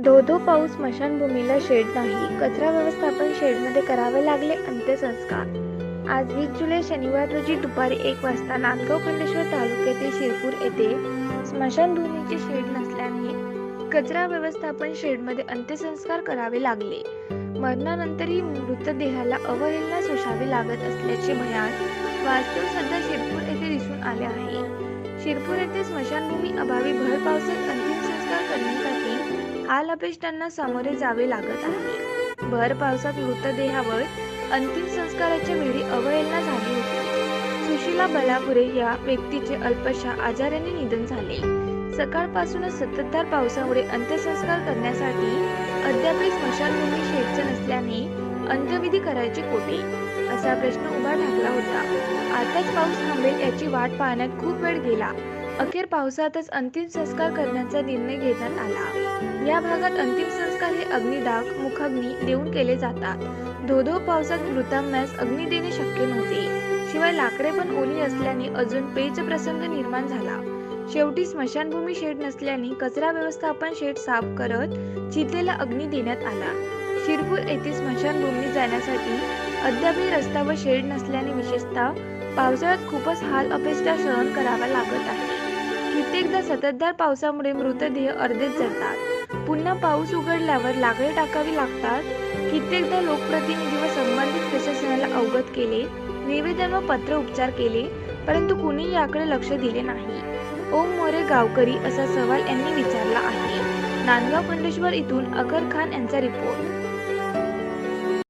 पाऊस स्मशानभूमीला शेड नाही. कचरा व्यवस्थापन शेडमध्ये करावे लागले अंत्यसंस्कार. आज वीस जुलै शनिवार रोजी दुपारी एक वाजता नांदगाव खंडेश्वर तालुक्यातील शिरपूर येथे स्मशानभूमीचे शेड नसल्याने कचरा व्यवस्थापन शेडमध्ये अंत्यसंस्कार करावे लागले. मरणानंतरही मृतदेहाला अवहेलना सोसावी लागत असल्याचे भयान वास्तव सध्या शिरपूर येथे दिसून आले आहे. शिरपूर येथे स्मशानभूमी अभावी भर पावसात अंतिम संस्कार करण्यासाठी हाल अपेष्टांना सामोरे जावे लागत आहे. भर पावसात मृतदेहावर अंतिम संस्काराच्या वेळी अवहेलना झाली होती. सुशीला बलापुरे या व्यक्तीचे अल्पशा आजाराने निधन झाले. सकाळपासूनच सततधार पावसामुळे अंत्यसंस्कार करण्यासाठी अद्यापही स्मशानभूमी शेडचं नसल्याने अंत्यविधी करायचे कोठे असा प्रश्न उभा ठाकला होता. आताच पाऊस थांबेल याची वाट पाहण्यात खूप वेळ गेला. अखेर पावसातच अंतिम संस्कार करण्याचा निर्णय घेण्यात आला. या भागात अंतिम संस्कार हे अग्निदाग मुखाग्नी देऊन केले जातात. धोधो पावसात मृतांम्यास अग्नी देणे शक्य नव्हते. शिवाय लाकडे पण ओली असल्याने अजून पेच प्रसंग निर्माण झाला. शेवटी स्मशानभूमी शेड नसल्याने कचरा व्यवस्थापन शेड साफ करत चितेला अग्नी देण्यात आला. शिरपूर येथे स्मशानभूमी जाण्यासाठी अद्यापही रस्ता व शेड नसल्याने विशेषतः पावसाळ्यात खूपच हाल अपेष्टा सहन करावा लागत आहे. कित्येकदा सततधार पावसामुळे मृतदेह अर्धेच जळतात पुन्हा पाऊस उघडल्यावर लाकडे टाकावी लागतात? कित्येकदा लोकप्रतिनिधी व संबंधित प्रशासनाला अवगत केले निवेदन व पत्र उपचार केले परंतु कुणी याकडे लक्ष दिले नाही. ओम मोरे गावकरी असा सवाल यांनी विचारला आहे. नांदगाव खंडेश्वर इथून अकर खान यांचा रिपोर्ट.